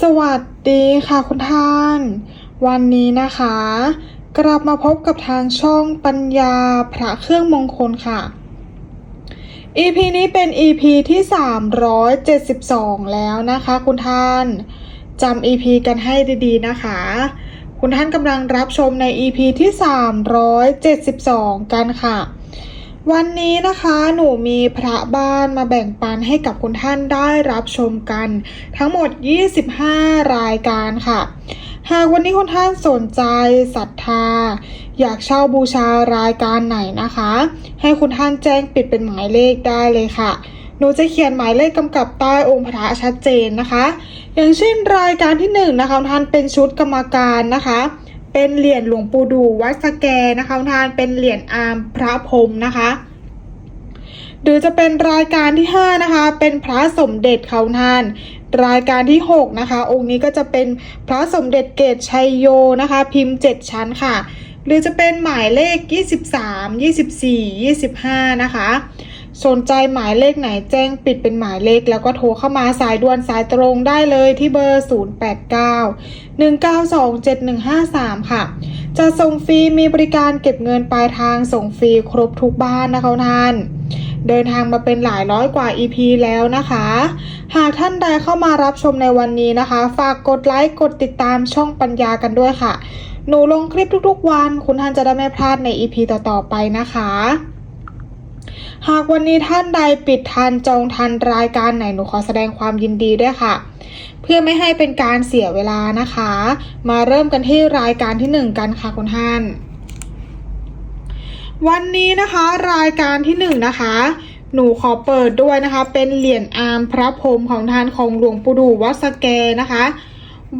สวัสดีค่ะคุณท่าน วันนี้นะคะ กลับมาพบกับทางช่องปัญญาพระเครื่องมงคลค่ะ EP นี้เป็น EP ที่ 372 แล้วนะคะคุณท่านจำ EP กันให้ดีๆนะคะ คุณท่านกำลังรับชมใน EP ที่ 372 กันค่ะ วันนี้นะคะหนูมีพระบ้านมาแบ่งปันให้กับคุณท่านได้รับชมกัน ทั้งหมด 25 รายการค่ะ หากวันนี้คุณท่านสนใจศรัทธา อยากเช่าบูชารายการไหนนะคะ ให้คุณท่านแจ้งปิดเป็นหมายเลขได้เลยค่ะ หนูจะเขียนหมายเลขกำกับใต้องค์พระชัดเจนนะคะ อย่างเช่นรายการที่หนึ่งนะคะท่านเป็นชุดกรรมการนะคะ เป็นเหรียญหลวงปู่ดูวัดสแกนะคะท่านเป็นเหรียญอาร์มพระพรมนะคะหรือจะเป็นรายการที่ 5 นะคะ เป็นพระสมเด็จเขาท่าน รายการที่ 6 นะคะ องค์นี้ก็จะเป็นพระสมเด็จเกตชัยโยนะคะ พิมพ์ 7 ชั้นค่ะ หรือจะเป็นหมายเลข 23 24 25 นะคะ สนใจหมายเลขไหนแจ้งปิดเป็นหมายเลขแล้วก็โทรเข้ามาสายด่วนสายตรงได้เลยที่เบอร์ 089 192 7153 ค่ะ จะส่งฟรีมีบริการเก็บเงินปลายทางส่งฟรีครบทุกบ้านนะคะท่านเดินทางมาเป็นหลายร้อยกว่า EP แล้วนะคะ หากท่านใดเข้ามารับชมในวันนี้นะคะ ฝากกดไลค์กดติดตามช่องปัญญากันด้วยค่ะ หนูลงคลิปทุกๆวัน คุณท่านจะได้ไม่พลาดใน EP ต่อๆไปนะคะ หากวันนี้ท่านใดปิดทันจองทันรายการไหนหนูขอแสดงความยินดีด้วยค่ะ เพื่อไม่ให้เป็นการเสียเวลานะคะ มาเริ่มกันที่รายการที่หนึ่งกันค่ะคุณท่าน วันนี้นะคะรายการที่หนึ่งนะคะหนูขอเปิดด้วยนะคะ เป็นเหรียญอามพระพรมของทานของหลวงปู่ดูวัดสแกนะคะ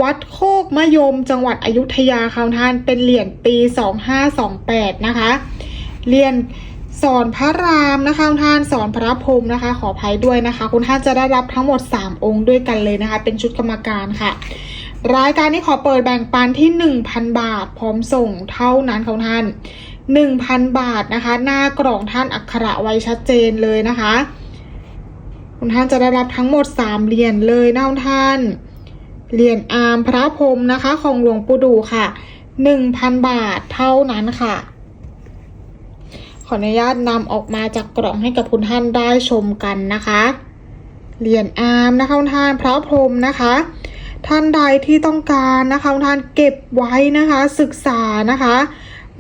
วัดโคกมะยมจังหวัดอยุธยาของทานเป็นเหรียญปี 2528 นะคะเหรียญ สอนพระรามนะคะคุณท่านสอนพระพรมนะคะ ขออภัยด้วยนะคะ คุณท่านจะได้รับทั้งหมด 3 องค์ด้วยกันเลยนะคะ เป็นชุดกรรมการค่ะ รายการนี้ขอเปิดแบ่งปันที่ 1,000 บาท พร้อมส่งเท่านั้นของท่าน 1,000 บาทนะคะ หน้ากล่องท่านอักขระไว้ชัดเจนเลยนะคะ คุณท่านจะได้รับทั้งหมด 3เหรียญเลยนะคุณท่านเหรียญอาร์มพระพรมนะคะ ของหลวงปู่ดูค่ะ 1,000 บาทเท่านั้นค่ะ ออนุญาตนำออกมาจากกล่องให้กับคุณท่านได้ชมกันนะคะเหรียญอาร์มนะคะคุณท่านพระพรมนะคะ ท่านใดที่ต้องการนะคะคุณท่านเก็บไว้นะคะ ศึกษานะคะ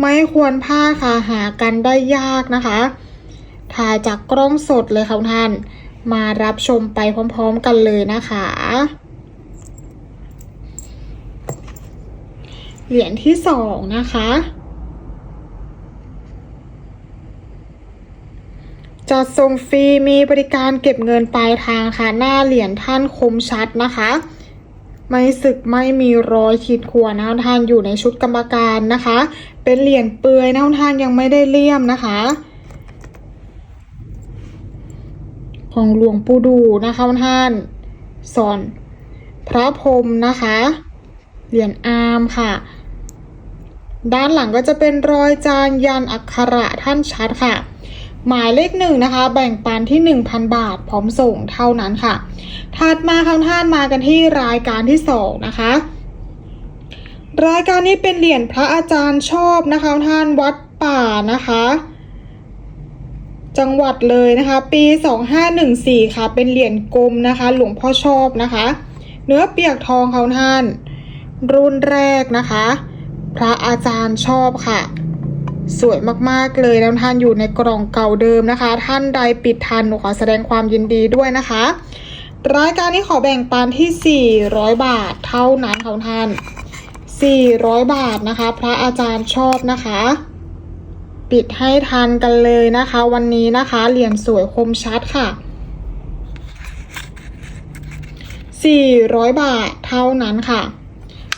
ไม่ควรพลาดค่ะหากันได้ยากนะคะถ่ายจากกล้องสดเลยค่ะท่าน มารับชมไปพร้อมๆกันเลยนะคะ เหรียญที่สองนะคะ จัดส่งฟรีมีบริการเก็บเงินปลายทางค่ะ หน้าเหรียญท่านคมชัดนะคะ ไม่สึกไม่มีรอยขีดข่วนนะท่านอยู่ในชุดกรรมการนะคะ เป็นเหรียญเปลือยนะท่านยังไม่ได้เลี่ยมนะคะ ของหลวงปู่ดูนะคะท่านสอน พระพรมนะคะ เหรียญอาร์มค่ะ ด้านหลังก็จะเป็นรอยจานยันอักขระท่านชัดค่ะ หมายเลขหนึ่งนะคะ แบ่งปันที่ 1,000 บาท พร้อมส่งเท่านั้นค่ะ ถัดมาข้างท่านมากันที่รายการที่สองนะคะ รายการนี้เป็นเหรียญพระอาจารย์ชอบนะคะท่านวัดป่านะคะ จังหวัดเลยนะคะ ปี 2514 ค่ะ เป็นเหรียญกลมนะคะ หลวงพ่อชอบนะคะ เนื้อเปียกทองเขาท่าน รุ่นแรกนะคะ พระอาจารย์ชอบค่ะ สวยมากๆเลยแล้วท่านอยู่ในกล่องเก่าเดิมนะคะ ท่านใดปิดทันหนูขอแสดงความยินดีด้วยนะคะ รายการนี้ขอแบ่งปันที่ 400 บาทเท่านั้นของท่าน 400 บาทนะคะ พระอาจารย์ชอบนะคะ ปิดให้ทันกันเลยนะคะ วันนี้นะคะเหรียญสวยคมชัดค่ะ 400 บาทเท่านั้นค่ะ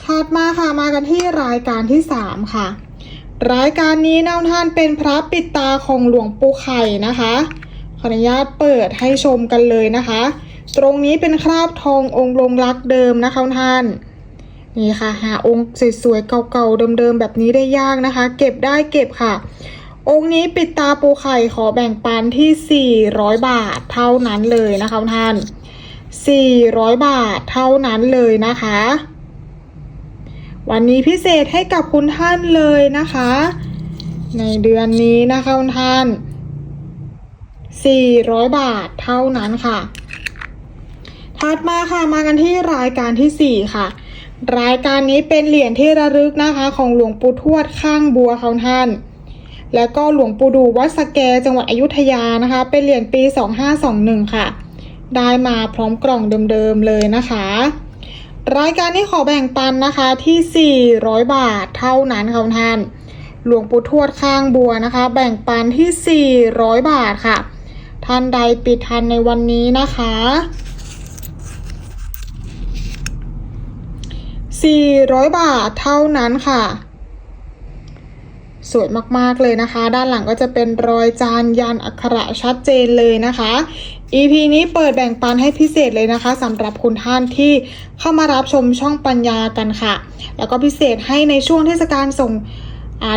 ถัดมาค่ะมากันที่รายการที่ 3 ค่ะ รายการนี้นะท่านเป็นพระปิดตาของหลวงปู่ไข่นะคะ ขออนุญาตเปิดให้ชมกันเลยนะคะ ตรงนี้เป็นคราบทององค์ลงรักเดิมนะคะท่าน นี่ค่ะ หาองค์สวยๆเก่าๆเดิมๆแบบนี้ได้ยากนะคะ เก็บได้เก็บค่ะ องค์นี้ปิดตาปูไข่ขอแบ่งปันที่ 400 บาทเท่านั้นเลยนะคะท่าน 400 บาทเท่านั้นเลยนะคะ วันนี้พิเศษให้กับคุณท่านเลยนะคะ ในเดือนนี้นะคะคุณท่าน 400 บาทเท่านั้นค่ะ ถัดมาค่ะมากันที่รายการที่ 4 ค่ะ รายการนี้เป็นเหรียญที่ระลึกนะคะ ของหลวงปู่ทวดข้างบัวเขาท่าน แล้วก็หลวงปู่ดูวัดสแกจังหวัดอยุธยานะคะ เป็นเหรียญปี 2521 ค่ะ ได้มาพร้อมกล่องเดิมๆเลยนะคะ รายการนี้ขอแบ่งปันนะคะที่ 400 บาทเท่านั้นค่ะท่าน หลวงปู่ทวดข้างบัวนะคะ แบ่งปันที่ 400 บาทค่ะ ท่านใดปิดทันในวันนี้นะคะ 400 บาทเท่านั้นค่ะ สวยมากๆเลยนะคะ ด้านหลังก็จะเป็นรอยจานยันอักขระชัดเจนเลยนะคะ EP นี้เปิดแบ่งปันให้พิเศษเลยนะคะสำหรับคุณท่านที่เข้ามารับชมช่องปัญญากันค่ะ แล้วก็พิเศษให้ในช่วงเทศกาลส่ง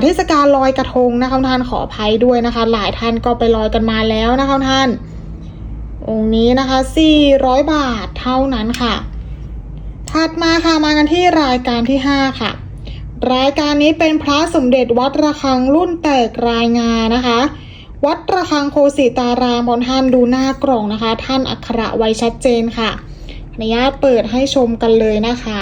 เทศกาลลอยกระทงนะคะท่านขออภัยด้วยนะคะ หลายท่านก็ไปลอยกันมาแล้วนะคะท่าน องค์นี้นะคะ 400 บาทเท่านั้นค่ะ ถัดมาค่ะมากันที่รายการที่ 5 ค่ะ รายการนี้เป็นพระสมเด็จวัดระฆังรุ่นแตกรายงานนะคะ วัดระฆังโคสิตารามบนท่านดูหน้ากล่องนะคะ ท่านอักขระไว้ชัดเจนค่ะอนุญาตเปิดให้ชมกันเลยนะคะ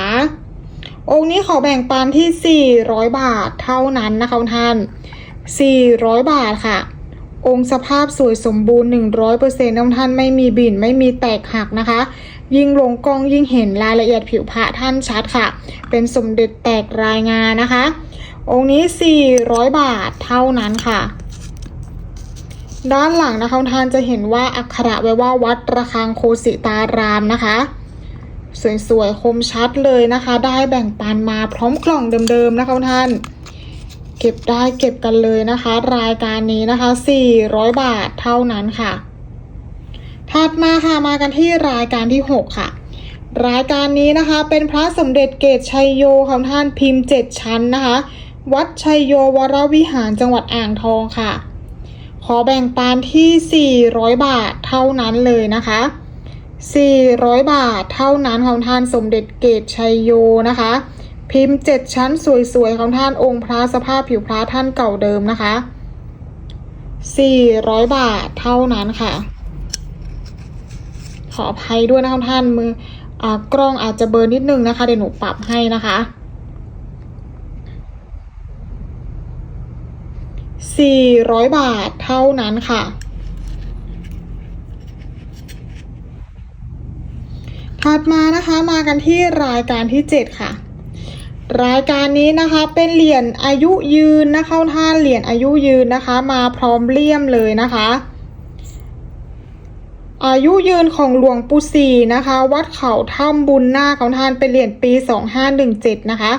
องค์นี้ขอแบ่งปันที่ 400 บาทเท่านั้นนะคะท่าน 400 บาทค่ะ องค์สภาพสวยสมบูรณ์ 100%น้ำท่านไม่มีบินไม่มีแตกหักนะคะ ยิ่งลงกล้องยิ่งเห็นรายละเอียดผิวพระท่านชัดค่ะ เป็นสมเด็จแตกรายงานนะคะ องค์นี้ 400 บาทเท่านั้นค่ะ ด้านหลังนะคะท่านจะเห็นว่าอักขระไว้ว่าวัดระฆังโคสิตารามนะคะ สวยๆคมชัดเลยนะคะ ได้แบ่งปันมาพร้อมกล่องเดิมๆนะคะท่าน เก็บได้เก็บกันเลยนะคะ รายการนี้นะคะ 400 บาทเท่านั้นค่ะ ถัดมาค่ะมากันที่รายการที่ 6 ค่ะ รายการนี้นะคะเป็นพระสมเด็จเกตชัยโยของท่านพิมพ์ 7 ชั้นนะคะ วัดชัยโยวรวิหารจังหวัดอ่างทองค่ะ ขอแบ่งปันที่ 400 บาทเท่านั้นเลยนะคะ 400 บาทเท่านั้นของท่านสมเด็จเกตชัยโยนะคะ พิมพ์ 7 ชั้นสวยๆของท่านองค์พระสภาพผิวพระท่านเก่าเดิมนะคะ 400 บาทเท่านั้นค่ะ ขออภัยด้วยนะคะท่านมืออากล้องอาจจะเบอร์นิดนึงนะคะเดี๋ยวหนูปรับให้นะคะ 400 บาทเท่านั้นค่ะ ถัดมานะคะมากันที่รายการที่ 7 ค่ะ รายการนี้นะคะเป็นเหรียญอายุยืนนะคะท่านเหรียญอายุยืนนะคะ มาพร้อมเลี่ยมเลยนะคะ อายุยืนของหลวงปู่ศรีนะคะ วัดเขาถ้ำบุญนาคของท่านเป็นเหรียญปี 2517 นะคะ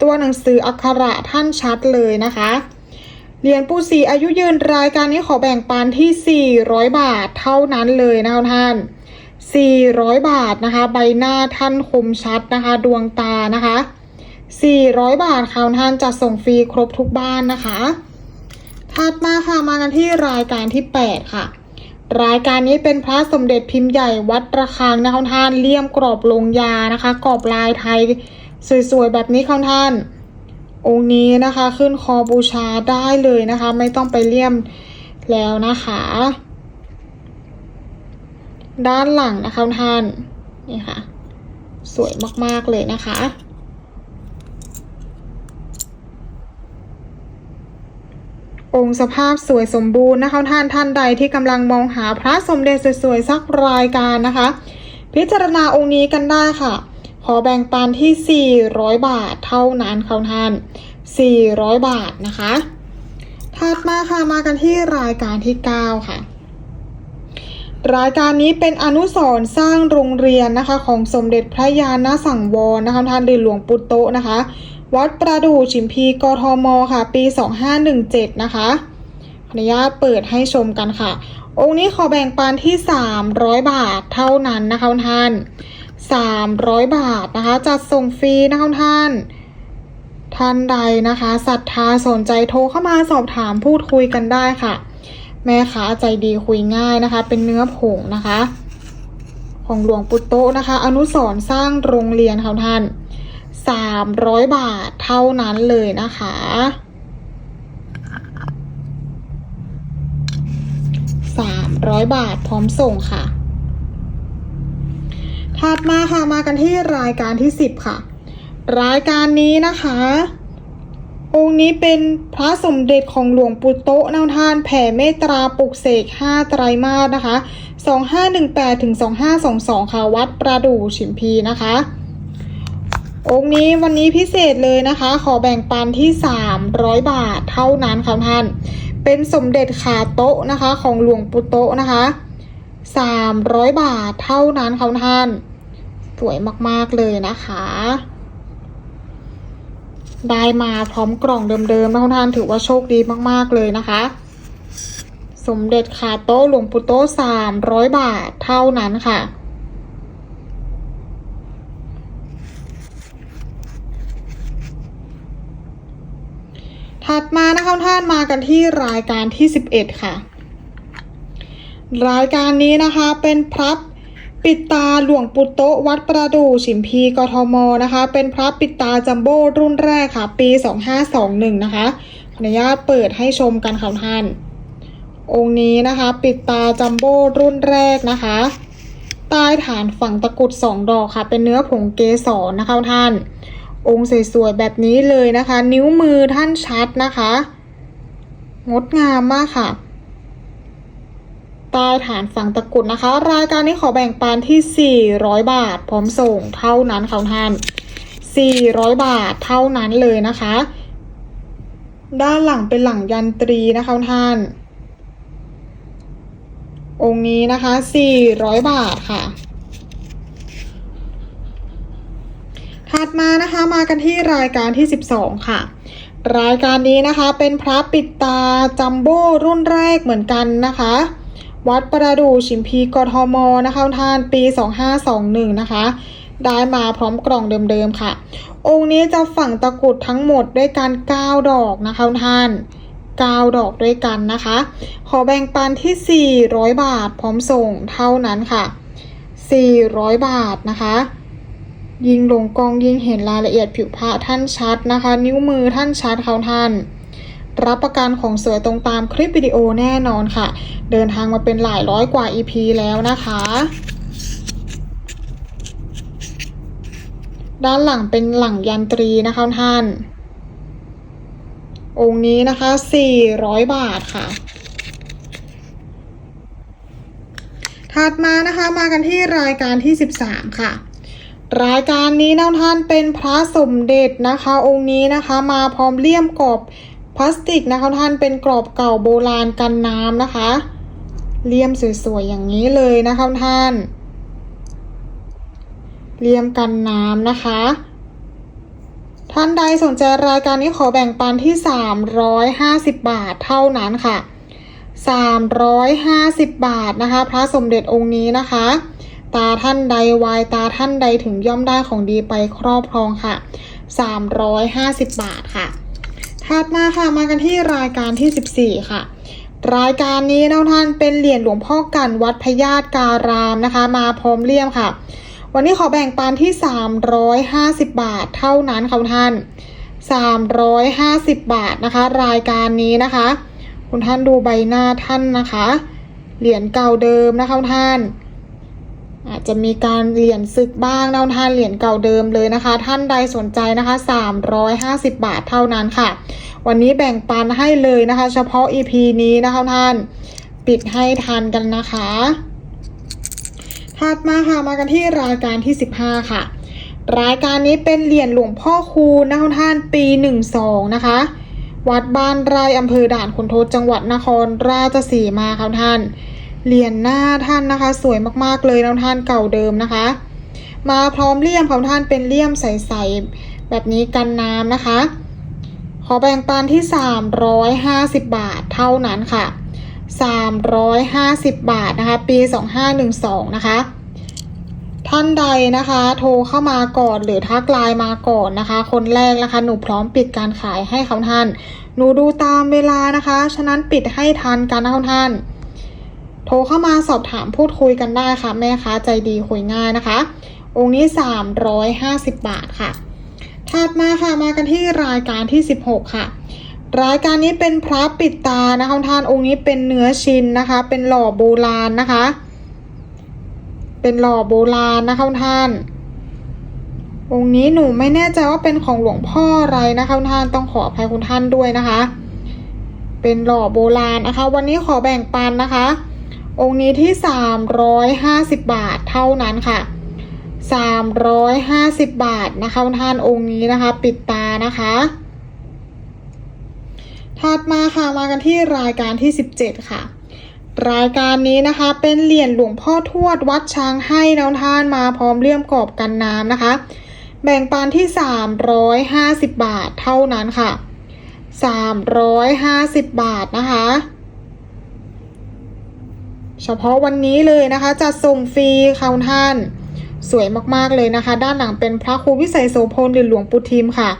ตัวหนังสืออักขระท่านชัดเลยนะคะ เหรียญปู่ศรีอายุยืนรายการนี้ขอแบ่งปันที่ 400 บาทเท่านั้นเลยนะท่าน 400 บาทนะคะ ใบหน้าท่านคมชัดนะคะ ดวงตานะคะ 400 บาทค่ะท่านจัดส่งฟรีครบทุกบ้านนะคะถัดมาค่ะมากันที่รายการที่ 8 ค่ะ รายการนี้เป็นพระสมเด็จพิมพ์ใหญ่วัดระฆังนะคะท่านเลี่ยมกรอบลงยานะคะ กรอบลายไทย สวยๆแบบนี้ค่ะท่าน องค์นี้นะคะ ขึ้นคอบูชาได้เลยนะคะ ไม่ต้องไปเลี่ยมแล้วนะคะ ด้านหลังนะคะท่านนี่ค่ะ สวยมากๆเลยนะคะองค์สภาพสวยสมบูรณ์นะคะท่านท่านใดที่กำลังมองหาพระสมเด็จสวยๆสักรายการนะคะ พิจารณาองค์นี้กันได้ค่ะ ขอแบ่งปันที่ 400 บาทเท่านั้นค่ะท่าน 400 บาทนะคะ ถัดมาค่ะมากันที่รายการที่ 9 ค่ะ รายการนี้เป็นอนุสรณ์สร้างโรงเรียนนะคะของสมเด็จพระยาณสังวรนะคะท่านหรือหลวงปู่โตนะคะ วัดประดู่ฉิมพีกทมค่ะ ปี 2517 นะคะขออนุญาตเปิดให้ชมกันค่ะ องค์นี้ขอแบ่งปันที่ 300 บาทเท่านั้นนะคะท่าน 300 บาทนะคะ จัดส่งฟรีนะคะท่าน ท่านใดนะคะศรัทธาสนใจโทรเข้ามาสอบถามพูดคุยกันได้ค่ะ แม่ค้าใจดีคุยง่ายนะคะ เป็นเนื้อผงนะคะ ของหลวงปู่โตนะคะ อนุสรสร้างโรงเรียนค่ะท่าน 300 บาทเท่านั้นเลยนะคะ300 บาทพร้อมส่งค่ะ ถัดมาค่ะมากันที่รายการที่ 10 ค่ะ รายการนี้นะคะ องค์นี้เป็นพระสมเด็จของหลวงปู่โตะนำทานแผ่เมตตาปลุกเสก5ไตรมาสนะคะ 2518ถึง2522 ค่ะ วัดประดู่ฉิมพีนะคะ องค์นี้วันนี้พิเศษเลยนะคะ ขอแบ่งปันที่ 300 บาทเท่านั้นค่ะท่าน เป็นสมเด็จขาโตะนะคะของหลวงปู่โตะนะคะ 300 บาทเท่านั้นค่ะท่าน สวยมากๆเลยนะคะ ได้มาพร้อมกล่องเดิมๆนะท่านถือว่าโชคดีมากๆเลยนะคะ สมเด็จขาโต๊ะหลวงปู่โต๊ะ300 บาทเท่านั้นค่ะถัดมานะคะท่านมากันที่รายการที่ 11 ค่ะ รายการนี้นะคะเป็นพระปิดตาหลวงปู่โตวัดประดู่ฉิมพีกทมนะคะ เป็นพระปิดตาจัมโบ้รุ่นแรกค่ะ ปี 2521 นะคะขออนุญาตเปิดให้ชมกันค่ะท่าน องค์นี้นะคะ ปิดตาจัมโบ้รุ่นแรกนะคะ ใต้ฐานฝั่งตะกุดสองดอกค่ะ เป็นเนื้อผงเกสรนะคะท่าน องค์สวยๆแบบนี้เลยนะคะ นิ้วมือท่านชัดนะคะ งดงามมากค่ะ ใต้ฐานฝั่งตะกุดนะคะ รายการนี้ขอแบ่งปันที่ 400 บาท พร้อมส่งเท่านั้นค่ะท่าน 400 บาทเท่านั้นเลยนะคะ ด้านหลังเป็นหลังยันตรีนะคะท่าน องค์นี้นะคะ 400 บาทค่ะถัดมานะคะมากันที่รายการที่ 12 ค่ะ รายการนี้นะคะเป็นพระปิดตาจัมโบ้รุ่นแรกเหมือนกันนะคะ วัดประดู่ชิมพีกทมนะคะท่านปี 2521 นะคะ ได้มาพร้อมกล่องเดิมๆค่ะ องค์นี้จะฝังตะกรุดทั้งหมดด้วยกัน9ดอกนะคะท่าน9ดอกด้วยกันนะคะ ขอแบ่งปันที่ 400 บาทพร้อมส่งเท่านั้นค่ะ 400 บาทนะคะ ยิงลงกล้องยิงเห็นรายละเอียดผิวพระท่านชัดนะคะ นิ้วมือท่านชัดเขาท่าน รับประกันของเสวยตรงตามคลิปวิดีโอแน่นอนค่ะ เดินทางมาเป็นหลายร้อยกว่า EP แล้วนะคะ ด้านหลังเป็นหลังยันตรีนะคะท่าน องค์นี้นะคะ 400 บาทค่ะถัดมานะคะมากันที่รายการที่ 13 ค่ะ รายการนี้นะท่านเป็นพระสมเด็จนะคะ องค์นี้นะคะ มาพร้อมเลี่ยมกรอบ พลาสติกนะคะท่านเป็นกรอบเก่าโบราณกันน้ำนะคะเลี่ยมสวยๆอย่างนี้เลยนะคะท่านเลี่ยมกันน้ำนะคะ ท่านใดสนใจรายการนี้ขอแบ่งปันที่ 350 บาทเท่านั้นค่ะ 350 บาทนะคะ พระสมเด็จองค์นี้นะคะ ตาท่านใดวายตาท่านใดถึงย่อมได้ของดีไปครอบครองค่ะ 350 บาทค่ะ ถัดมาค่ะมากันที่รายการที่ 14 ค่ะ รายการนี้นะท่านเป็นเหรียญหลวงพ่อกันวัดพญาตการามนะคะ มาพร้อมเลี่ยมค่ะ วันนี้ขอแบ่งปันที่ 350 บาทเท่านั้นค่ะท่าน 350 บาทนะคะ รายการนี้นะคะ คุณท่านดูใบหน้าท่านนะคะ เหรียญเก่าเดิมนะคะท่าน อาจจะมีการเหรียญศึกบ้างนะท่านเหรียญเก่าเดิมเลยนะคะ ท่านใดสนใจนะคะ 350 บาทเท่านั้นค่ะ วันนี้แบ่งปันให้เลยนะคะ เฉพาะ EP นี้นะคะท่านปิดให้ทันกันนะคะถัดมาค่ะมากันที่รายการที่ 15 ค่ะ รายการนี้เป็นเหรียญหลวงพ่อคูณนะคะท่านปี 12 นะคะ วัดบ้านไร่อำเภอด่านขุนทดจังหวัดนครราชสีมาค่ะท่าน เหรียญหน้าท่านนะคะ สวยมากๆเลยนะท่านเก่าเดิมนะคะ มาพร้อมเลี่ยมของท่านเป็นเลี่ยมใสๆแบบนี้กันน้ำนะคะ ขอแบ่งปันที่ 350 บาทเท่านั้นค่ะ 350 บาทนะคะ ปี 2512 นะคะ ท่านใดนะคะ โทรเข้ามาก่อนหรือทักไลน์มาก่อนนะคะ คนแรกนะคะ หนูพร้อมปิดการขายให้เขาท่าน หนูดูตามเวลานะคะ ฉะนั้นปิดให้ทันกันนะคะท่าน โทรเข้ามาสอบถามพูดคุยกันได้ค่ะ แม่ค้าใจดีคุยง่ายนะคะ องค์นี้ 350 บาทค่ะถัดมาค่ะมากันที่รายการที่ 16 ค่ะ รายการนี้เป็นพระปิดตานะคะท่านองค์นี้เป็นเนื้อชินนะคะ เป็นหล่อโบราณนะคะ เป็นหล่อโบราณนะคะท่านองค์นี้หนูไม่แน่ใจว่าเป็นของหลวงพ่ออะไรนะคะคุณท่านต้องขออภัยคุณท่านด้วยนะคะ เป็นหล่อโบราณนะคะ วันนี้ขอแบ่งปันนะคะ องค์นี้ที่ 350 บาทเท่านั้นค่ะ 350 บาทนะคะท่านองค์นี้นะคะ ปิดตานะคะ ถัดมาค่ะมากันที่รายการที่ 17 ค่ะ รายการนี้นะคะเป็นเหรียญหลวงพ่อทวดวัดช้างให้น้องท่านมาพร้อมเลี่ยมกรอบกันน้ำนะคะ แบ่งปันที่ 350 บาทเท่านั้นค่ะ 350 บาทนะคะ เฉพาะวันนี้เลยนะคะจะส่งฟรีค่ะคุณท่าน สวยมากๆเลยนะคะ ด้านหลังเป็นพระครูวิสัยโสพลหรือหลวงปู่ทิมค่ะ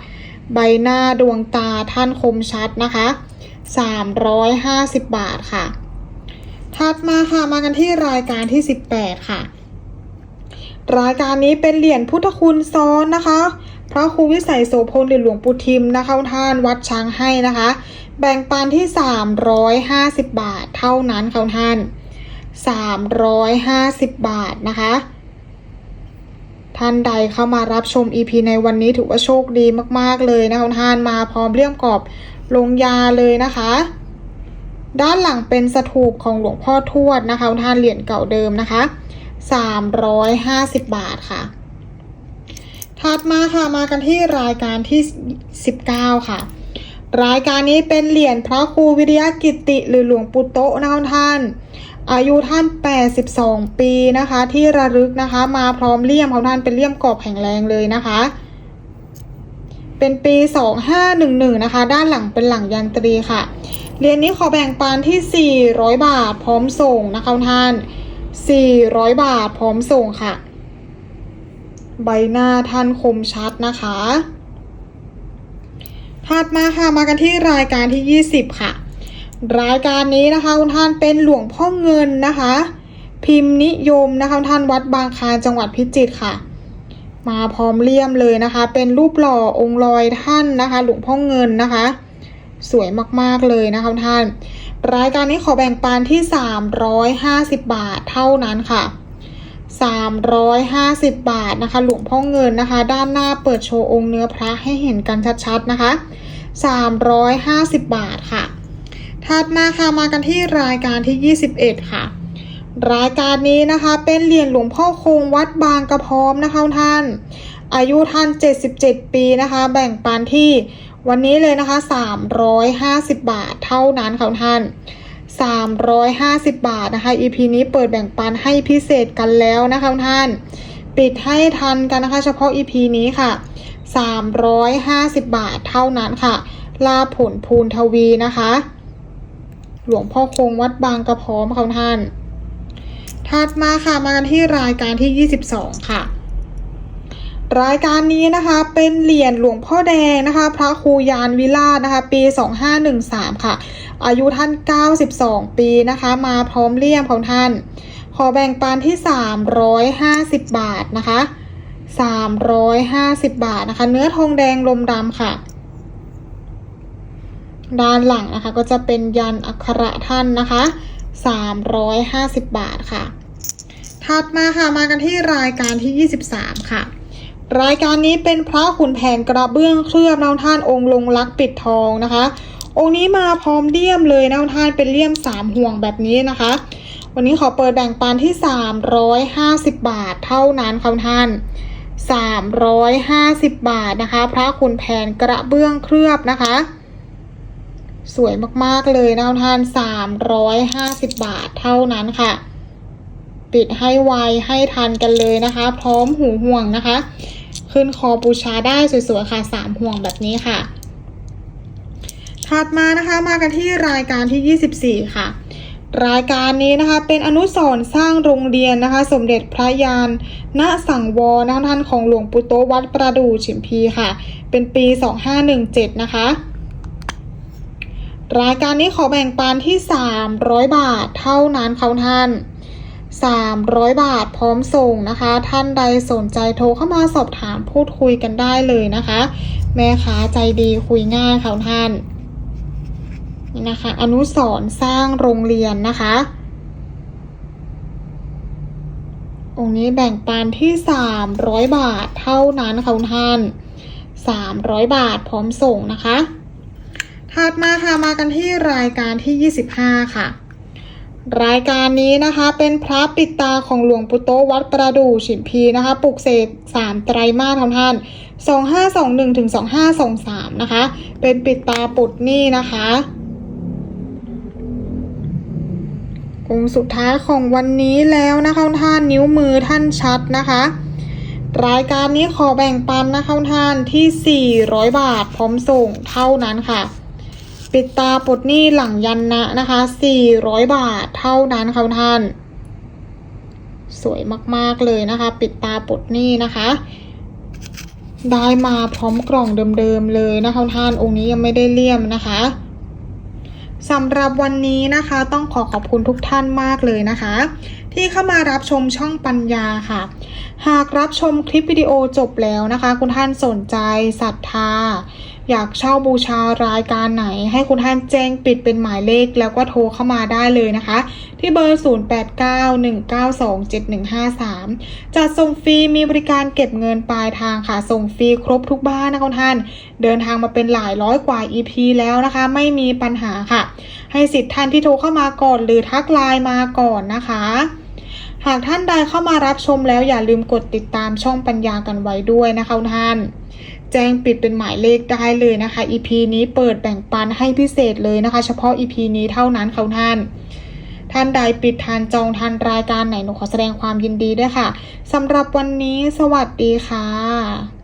ใบหน้าดวงตาท่านคมชัดนะคะ 350 บาทค่ะถัดมาค่ะมากันที่รายการที่ 18 ค่ะ รายการนี้เป็นเหรียญพุทธคุณซ้อนนะคะ พระครูวิสัยโสพลหรือหลวงปู่ทิมนะคะท่านวัดช้างให้นะคะ แบ่งปันที่ 350 บาทเท่านั้นค่ะท่าน 350 บาทนะคะ ท่านใดเข้ามารับชม EP ในวันนี้ถือว่าโชคดีมากๆเลยนะคะท่านมาพร้อมเลี่ยมกรอบลงยาเลยนะคะ ด้านหลังเป็นสถูปของหลวงพ่อทวดนะคะท่านเหรียญเก่าเดิมนะคะ 350 บาทค่ะ ถัดมาค่ะมากันที่รายการที่ 19 ค่ะรายการนี้เป็นเหรียญพระครูวิริยกิติหรือหลวงปู่โตนะคะท่าน อายุท่าน 82 ปีนะคะ ที่ระลึกนะคะ มาพร้อมเลี่ยมของท่านเป็นเลี่ยมกรอบแข็งแรงเลยนะคะ เป็นปี 2511 นะคะ ด้านหลังเป็นหลังยันตรีค่ะเหรียญนี้ขอแบ่งปันที่ 400 บาทพร้อมส่งนะคะท่าน 400 บาทพร้อมส่งค่ะ ใบหน้าท่านคมชัดนะคะถัดมาค่ะมากันที่รายการที่ 20 ค่ะ รายการนี้นะคะคุณท่านเป็นหลวงพ่อเงินนะคะ พิมพ์นิยมนะคะท่านวัดบางคลานจังหวัดพิจิตรค่ะ มาพร้อมเลี่ยมเลยนะคะ เป็นรูปหล่อองค์ลอยท่านนะคะ หลวงพ่อเงินนะคะ สวยมากๆเลยนะคะท่าน รายการนี้ขอแบ่งปันที่ 350 บาทเท่านั้นค่ะ 350 บาทนะคะ หลวงพ่อเงินนะคะ ด้านหน้าเปิดโชว์องค์เนื้อพระให้เห็นกันชัดๆนะคะ 350 บาทค่ะ ถัดมาค่ะมากันที่รายการที่ 21 ค่ะ รายการนี้นะคะเป็นเหรียญหลวงพ่อคงวัดบางกระพร้อมนะคะท่าน อายุท่าน 77 ปีนะคะ แบ่งปันที่วันนี้เลยนะคะ 350 บาทเท่านั้นค่ะท่าน 350 บาทนะคะ EP นี้เปิดแบ่งปันให้พิเศษกันแล้วนะคะท่าน ปิดให้ทันกันนะคะ เฉพาะ EP นี้ค่ะ 350 บาทเท่านั้นค่ะ ลาผลภูนทวีนะคะ หลวงพ่อคงวัดบางกระพร้อมค่ะท่าน ถัดมาค่ะมากันที่รายการที่ 22 ค่ะ รายการนี้นะคะเป็นเหรียญหลวงพ่อแดงนะคะ พระครูยานวิราชนะคะ ปี 2513 ค่ะ อายุท่าน 92 ปีนะคะ มาพร้อมเลี่ยมของท่าน ขอแบ่งปันที่ 350 บาทนะคะ 350 บาทนะคะ เนื้อทองแดงลมดำค่ะ ด้านหลังนะคะก็จะเป็นยันอักขระท่านนะคะ 350 บาทค่ะ ถัดมาค่ะมากันที่รายการที่ 23 ค่ะ รายการนี้เป็นพระขุนแผนกระเบื้องเคลือบน้ำท่านองค์ลงลักปิดทองนะคะ องค์นี้มาพร้อมเลี่ยมเลยน้ำท่านเป็นเลี่ยมสามห่วงแบบนี้นะคะ วันนี้ขอเปิดแบ่งปันที่ 350 บาทเท่านั้นค่ะท่าน350 บาทนะคะ พระขุนแผนกระเบื้องเคลือบนะคะ สวยมากๆเลยนะท่าน350บาทเท่านั้นค่ะ ปิดให้ไวให้ทันกันเลยนะคะ พร้อมหูห่วงนะคะ ขึ้นคอบูชาได้สวยๆค่ะ3ห่วงแบบนี้ค่ะ ถัดมานะคะมากันที่รายการที่ 24 ค่ะรายการนี้นะคะเป็นอนุสรณ์สร้างโรงเรียนนะคะ สมเด็จพระยานณสังวรนะคะท่านของหลวงปู่โตวัดประดู่ฉิมพีค่ะ เป็นปี 2517 นะคะ รายการนี้ขอแบ่งปันที่ 300 บาทเท่านั้นเขาท่าน 300 บาทพร้อมส่งนะคะ ท่านใดสนใจโทรเข้ามาสอบถามพูดคุยกันได้เลยนะคะ แม่ค้าใจดีคุยง่ายค่ะท่านนี่นะคะ อนุสรสร้างโรงเรียนนะคะ องค์นี้แบ่งปันที่ 300 บาทเท่านั้นค่ะท่าน 300 บาทพร้อมส่งนะคะ ถัดมาค่ะมากันที่รายการที่ 25 ค่ะ รายการนี้นะคะเป็นพระปิดตาของหลวงปู่โตวัดประดู่ฉิมพีนะคะปลุกเสก3ไตรมาสท่านท่าน2521ถึง2523นะคะ เป็นปิดตาปุดนี่นะคะองค์สุดท้ายของวันนี้แล้วนะคะท่านนิ้วมือท่านชัดนะคะ รายการนี้ขอแบ่งปันนะคะท่านที่ 400 บาทพร้อมส่งเท่านั้นค่ะ ปิดตาปลดหนี้หลังยันนะนะคะ 400 บาทเท่านั้นค่ะท่าน สวยมากๆเลยนะคะ ปิดตาปลดหนี้นะคะ ได้มาพร้อมกล่องเดิมๆเลยนะคะท่านองค์นี้ยังไม่ได้เลี่ยมนะคะสำหรับวันนี้นะคะต้องขอขอบคุณทุกท่านมากเลยนะคะ ที่เข้ามารับชมช่องปัญญาค่ะ หากรับชมคลิปวิดีโอจบแล้วนะคะ คุณท่านสนใจศรัทธา อยากเช่าบูชารายการไหน ให้คุณท่านแจ้งปิดเป็นหมายเลขแล้วก็โทรเข้ามาได้เลยนะคะ ที่เบอร์ 0891927153 จัดส่งฟรีมีบริการเก็บเงินปลายทางค่ะ ส่งฟรีครบทุกบ้านนะคุณท่าน เดินทางมาเป็นหลายร้อยกว่า EP แล้วนะคะ ไม่มีปัญหาค่ะ ให้สิทธิ์ท่านที่โทรเข้ามาก่อน หรือทักไลน์มาก่อนนะคะหากท่านใดเข้ามารับชมแล้วอย่าลืมกดติดตามช่องปัญญากันไว้ด้วยนะคะท่าน แจ้งปิดเป็นหมายเลขได้เลยนะคะ EP นี้เปิดแบ่งปันให้พิเศษเลยนะคะ เฉพาะ EP นี้เท่านั้นค่ะท่านท่านใดปิดทานจองทันรายการไหนหนูขอแสดงความยินดีด้วยค่ะสำหรับวันนี้สวัสดีค่ะ